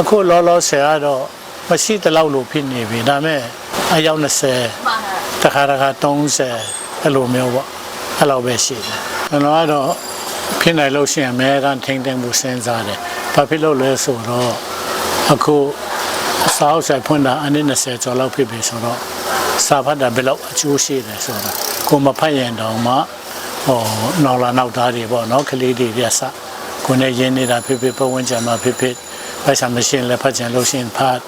အခုလောလောဆယ်ကတော့မရှိတလောက်လို့ဖြစ်နေပြီဒါပေမဲ့အယောက်20မှန်တာတခါတခါ30အဲ့လိုမျိုးပေါ့အဲ့လိုပဲရှိတယ်ကျွန်တော်ကတော့ဖြစ်နိုင်လို့ရှိရင်အများကထိမ့်သိမ့်မှုစဉ်းစားတယ်ဘာဖြစ်လို့လဲဆိုတော့အခုစာအုပ်ဆိုင်ဖွင့်တာအနည်း20ကျော်လောက်ဖြစ်ပြီဆိုတော့စာဖတ်တာဘယ်လောက်အကျိုးရှိတယ်ဆိုတော့ကိုမဖတ်ရင်တောင်မှဟောနောက်လာနောက်သားတွေပေါ့နော်ကလေးတွေပြစကိုနဲ့ရင်းနေတာဖြစ်ဖြစ်ပတ်ဝန်းကျင်မှာဖြစ်ဖြစ် ပိုက်ဆံမရှိရင်လည်းဖတ်ကြံလို့ရှိရင်ဖတ်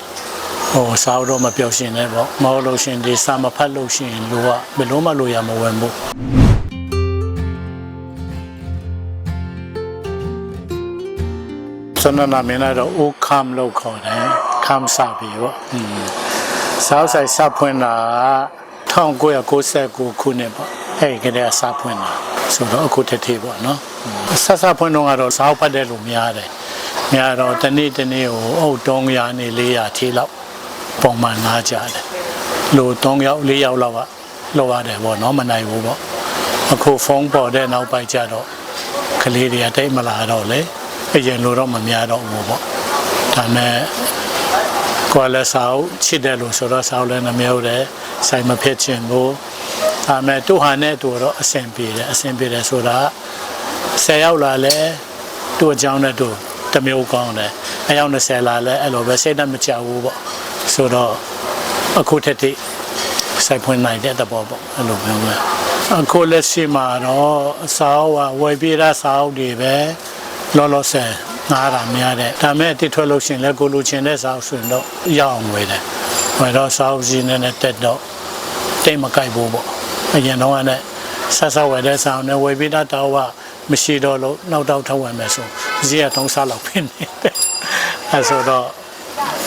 ဟိုစာအုပ်တော့မပြောရှင်နဲ့ပေါ့မဟုတ်လို့ရှင်ဒီစာမဖတ်လို့ရှင်လို့ကဘယ်လုံးမလို့ရမဝင်ဘူးကျွန်တော်နာမည်တော့ Ocam လို့ခေါ်တယ် Cam စာပြီပေါ့อืมစာဆိုင်စဖွင့်တာ1969ခုနှစ်ပေါ့အဲ့ကလေးကစဖွင့်တာဆိုတော့အခုတထေပေါ့နော်ဆက်စဖွင့်တော့ကတော့စာအုပ်ဖတ်တယ်လို့များတယ် များတော့တနေ့တနေ့ကိုအုပ်300နေ400ထိလောက်ပုံမှန်နားကြတယ်လူ3ယောက်4ယောက်လောက်ကလောက်ရတယ်ပေါ့နော်မနိုင်ဘူးပေါ့အခုဖုန်းပေါ်တဲ့နောက်ပိုင်းကျတော့ကလေးတွေကတိတ်မလာတော့လေအရင်လိုတော့မများတော့ဘူးပေါ့ဒါမဲ့ကိုယ်လည်းစာအုပ်ချစ်တယ်လို့ဆိုတော့စာအုပ်လည်းနှမျိုးတယ်ဆိုင်မဖြစ်ချင်ဘူးဒါမဲ့သူ့ဟာနဲ့သူတော့အဆင်ပြေတယ်အဆင်ပြေတယ်ဆိုတာ10ယောက်လာလဲသူ့အကြောင်းနဲ့သူ တစ်မျိုးကောင်းတယ်အယောက်20လာလဲအဲ့လိုပဲစိတ်နဲ့မကြဘူးပေါ့ဆိုတော့အခုထက်ထိစိုက်ဖွင့်နိုင်တဲ့သဘောပေါ့အဲ့လိုမျိုးပဲအခုလက်ရှိမှာတော့အစာအုပ်ကဝယ်ပြတာစာအုပ်တွေပဲလောလောဆယ်ငားတာများတယ်ဒါမဲ့တိထွက်လို့ရှရင်လည်းကိုလိုချင်တဲ့စာအုပ်ဆိုရင်တော့ရအောင်ဝယ်တယ်ဝယ်တော့စာအုပ်ကြီးနဲ့နဲ့တက်တော့တိတ်မကြိုက်ဘူးပေါ့အရင်တော့ကလည်းဆက်ဆက်ဝယ်တဲ့စာအုပ်နဲ့ဝယ်ပြတာတော့ကမရှိတော့လို့နောက်တော့ထောက်ဝယ်မယ်ဆိုဈေးကသုံးစားလောက်ဖြစ်နေတယ်အဲဆိုတော့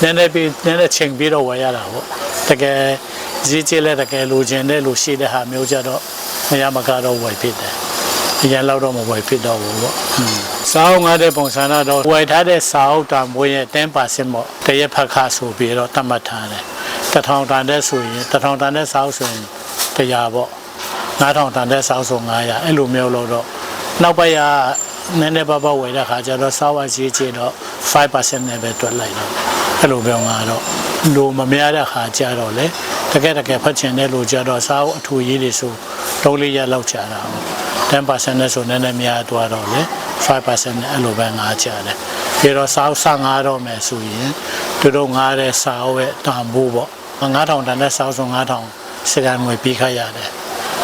နည်းနည်းပြီးနည်းနည်းချိန်ပြီးတော့ဝယ်ရတာပေါ့တကယ်ဈေးကြီးလဲတကယ်လိုချင်တဲ့လိုရှိတဲ့ဟာမျိုးကြတော့မရမကတော့ဝယ်ဖြစ်တယ်အရင်လောက်တော့မဝယ်ဖြစ်တော့ဘူးပေါ့อืมစာအုပ်ငါတဲ့ပုံစံတော့ဝယ်ထားတဲ့စာအုပ်တန်ဖိုးရဲ့10%ပေါ့တရက်ဖတ်ခါဆိုပြီးတော့တတ်မှတ်ထားတယ်တစ်ထောင်တန်တဲ့ဆိုရင်တစ်ထောင်တန်တဲ့စာအုပ်ဆိုရင်100ပေါ့9000တန်တဲ့စာအုပ်ဆို900အဲ့လိုမျိုးလို့တော့နောက်ပိုင်းက နည်းနည်းပါးပါးဝယ်တဲ့ခါကျတော့စာအုပ်ဈေးကြီးတော့5%နဲ့ပဲတွက်လိုက်တော့အဲ့လိုပြောငါတော့လူမများတဲ့ခါကြတော့လေတကယ်တကယ်ဖတ်ချင်တဲ့လူကြတော့စားအထူရေးတွေဆိုလုံးလေးရက်လောက်ကြာတာ10%နဲ့ဆိုနည်းနည်းများသွားတော့လေ5%နဲ့အဲ့လိုပဲငါကြတယ်ပြီးတော့စား15တော့မယ်ဆိုရင်သူတို့ငါတဲ့စားရဲ့တန်ဖိုးပေါ့9000တန်တဲ့စားဆို9000စကန်ငွေပြီးခရရတယ်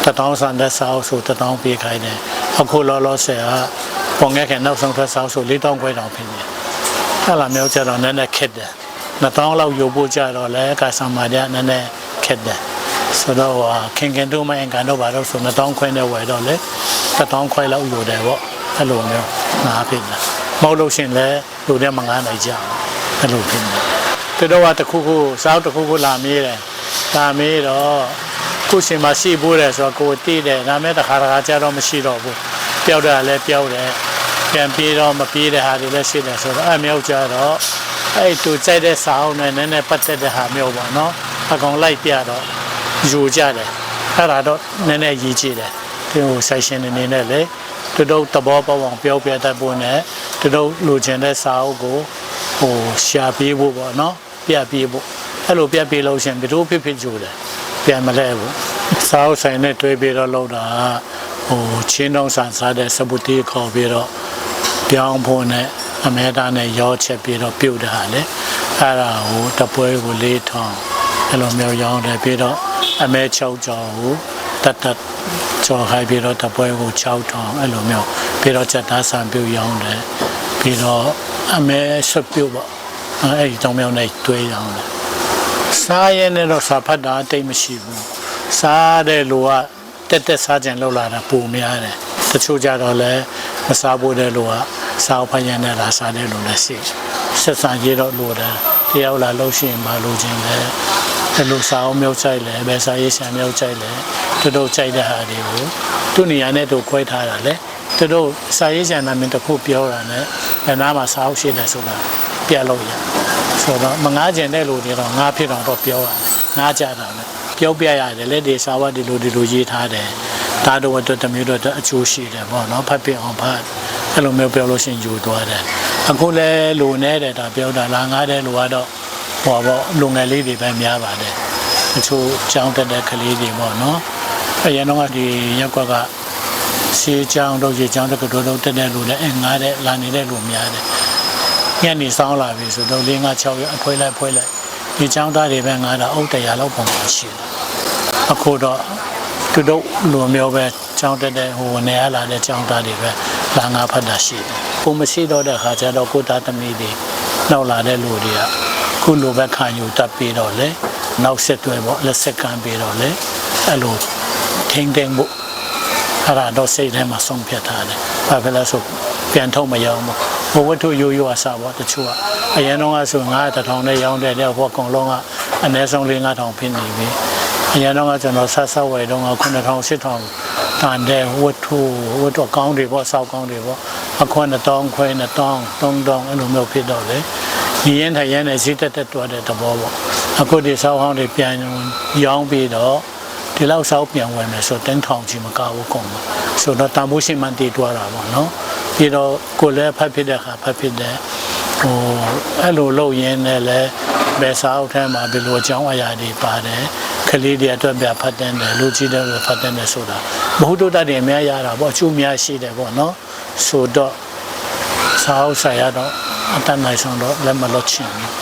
1000ဆန်တဲ့စားဆို1000ပြီးခိုင်းတယ်အခုလောလောဆယ်က ပုံငယ်ကနောက်ဆုံးထွက်စားဆို4000ခွဲတောင်ဖြစ်နေတယ်အဲ့လာမျိုးကြတော့နည်းနည်းခက်တယ်2000လောက်ယူဖို့ကြတော့လဲကာဆာမာတဲ့နည်းနည်းခက်တယ်ဆိုတော့ဟာခင်ခင်တို့မအင်ကန်တော့ဘာလို့ဆို2000ခွဲနဲ့ဝယ်တော့လေ1000ခွဲလောက်ယူတယ်ပေါ့အဲ့လိုမျိုးငါဖြစ်တယ်မဟုတ်လို့ရှရင်လဲလူတွေမငားနိုင်ကြဘူးအဲ့လိုဖြစ်နေသူတို့ကတစ်ခုခုစောက်တစ်ခုခုလာမေးတယ်လာမေးတော့ခုရှင်မရှိဘူးတယ်ဆိုတော့ကိုယ်တည်တယ်ဒါမဲ့တစ်ခါတစ်ခါကြတော့မရှိတော့ဘူး ပျောက်တာလည်းပျောက်တယ်ပြန်ပြေးတော့မပြေးတဲ့ဟာတွေလည်းရှိတယ်ဆိုတော့အဲ့မျိုးကြတော့အဲ့တူကြိုက်တဲ့စာအုပ်နဲ့နည်းနည်းပတ်သက်တဲ့ဟာမျိုးပေါ့နော်အကောင်လိုက်ပြတော့ယူကြတယ်အဲ့ဒါတော့နည်းနည်းရည်ကြည့်တယ်ဒီဟိုဆိုင်ရှင်အနေနဲ့လေသူတို့သဘောပေါက်အောင်ပြောပြတတ်ဖို့နဲ့သူတို့လိုချင်တဲ့စာအုပ်ကိုဟိုရှာပြေးဖို့ပေါ့နော်ပြပြေးဖို့အဲ့လိုပြပြေးလို့ရှရင်ဘယ်လိုဖြစ်ဖြစ်ကြိုးတယ်ပြန်မလဲဘူးစာအုပ်ဆိုင်နဲ့တွေ့ပြီးတော့လောက်တာ ဟိုချင်းတောင်ဆန်စားတဲ့စပူတီခေါ်ပြီးတော့ပြောင်းဖို့နဲ့အမဲသားနဲ့ရောချက်ပြီးတော့ပြုတ်တာလေအဲ့ဒါကိုတပွဲကိုလေးထောင်အဲ့လိုမျိုးရောင်းတယ်ပြီးတော့အမဲ6ကြောင်ကိုတတ်တတ်ကြော်ခိုင်းပြီးတော့တပွဲကို6ထောင်အဲ့လိုမျိုးပြီးတော့ချက်သားဆံပြုတ်ရောင်းတယ်ပြီးတော့အမဲဆွပြုတ်ပေါ့အဲ့ဒီတောင်မြောင်းနဲ့တွဲရောင်းတယ်စားရဲနဲ့တော့စာဖတ်တာအတိတ်မရှိဘူးစားတဲ့လူက တက်တက်စားကြံလောက်လာတာပုံများတယ်တချို့ကြတော့လည်းမစားဖို့တဲ့လူကစားဖယံနဲ့လာစားတဲ့လူလည်းရှိဆက်ဆံကြတော့လို့တယ်တယောက်လာလို့ရှိရင်မလို့ခြင်းလဲဘယ်လိုစားအောင်မျိုးကြိုက်လဲဘယ်စားရေးဆံမျိုးကြိုက်လဲသူတို့ကြိုက်တဲ့ဟာတွေကိုသူ့နေရာနဲ့သူခွဲထားတာလေသူတို့စားရေးဆံနာမည်တစ်ခုပြောတာနဲ့ဘယ်နာမှာစားအောင်ရှိတယ်ဆိုတာပြလို့ရဆိုတော့မငားကျင်တဲ့လူတွေတော့ငားဖြစ်တော့တော့ပြောရတယ်ငားကြတာလေ ပြောပြရတယ်လက်တွေစားဝတ်ဒီလိုဒီလိုရေးထားတယ်ဒါတော့အတွက်တစ်မျိုးတော့အကျိုးရှိတယ်ပေါ့နော်ဖတ်ပြအောင်ဖတ်အဲ့လိုမျိုးပြောလို့ရှိရင်ယူသွားတယ်အခုလဲလူနေတဲ့ဒါပြောတာလာငားတဲ့လူကတော့ဟောပေါ့လူငယ်လေးတွေပဲများပါတယ်အချို့ကြောင်းတက်တဲ့ကလေးတွေပေါ့နော်အရင်တော့ကဒီရက်ကွက်ကစီချောင်းတို့ရေချောင်းတက္ကသိုလ်တို့တက်တဲ့လူလည်းအငားတဲ့လာနေတဲ့လူများတယ်ညနေဆောင်လာပြီဆိုတော့၄၅6ရက်အဖွဲလိုက်ဖွဲလိုက် ဒီချောင်းသားတွေပဲငားတာအုတ်တရာလောက်ပုံမှန်ရှိတယ်အခုတော့သူတို့လူမျိုးပဲချောင်းတက်တဲ့ဟိုနေရလာတဲ့ချောင်းသားတွေပဲလာငါဖတ်တာရှိတယ်ကိုမရှိတော့တဲ့ခါကျတော့ကိုသားသမီးတွေနောက်လာတဲ့လူတွေကခုလိုပဲခံယူတတ်ပြီးတော့လေနောက်ဆက်တွဲပေါ့လက်ဆက်ကမ်းပြီးတော့လေအဲ့လိုထိမ့်တဲ့မှုအဲ့ဒါတော့စိတ်ထဲမှာဆုံးဖြတ်ထားတယ်ဘာဖြစ်လဲဆိုပြန်ထုတ်မရအောင်ပေါ့ ဘဝတ္ထုရိုးရိုးအစားပေါ့တချို့ကအရင်တော့ကဆို9တထောင်နဲ့ရောင်းတဲ့တဲ့ဟိုအကုန်လုံးကအနည်းဆုံး4 5000ဖြစ်နေပြီအရင်တော့ကကျွန်တော်ဆက်ဆက်ဝယ်တော့9000 8000တန်တဲ့ဝတ္ထုဝတ္ထုကောင်းတွေပေါ့စောက်ကောင်းတွေပေါ့အခွင့်တောင်းခွဲနဲ့တောင်းသုံးတောင်းအဲ့လိုမျိုးဖြစ်တော့လေဒီရင်ထိုင်ရင်နဲ့ဈေးတက်တက်တွားတဲ့သဘောပေါ့အခုဒီစောက်ဟောင်းတွေပြန်ရောင်းပြီးတော့ဒီလောက်စောက်ပြန်ဝင်မယ်ဆိုတင်းထောင်ချီမကဘူးကုန်မှာဆိုတော့တန်ဖိုးရှင်မှန်တည်တွားတာပေါ့နော် ပြီးတော့ကိုလည်းဖတ်ဖြစ်တဲ့ခါဖတ်ဖြစ်တဲ့ဟိုအဲ့လိုလုပ်ရင်းနဲ့လည်းဘယ်စာအုပ်ထဲမှာဘယ်လိုအကြောင်းအရာတွေပါတယ်ကလေးတွေအတွက်ပြဖတ်တဲ့တယ်လူကြီးတွေဖတ်တဲ့တယ်ဆိုတာဘ ഹു တုတ္တတွေအများရတာပေါ့အကျိုးများရှိတယ်ပေါ့နော်ဆိုတော့စာအုပ်ဆိုင်ရတော့အတတ်နိုင်ဆုံးတော့လက်မလွတ်ချင်ဘူး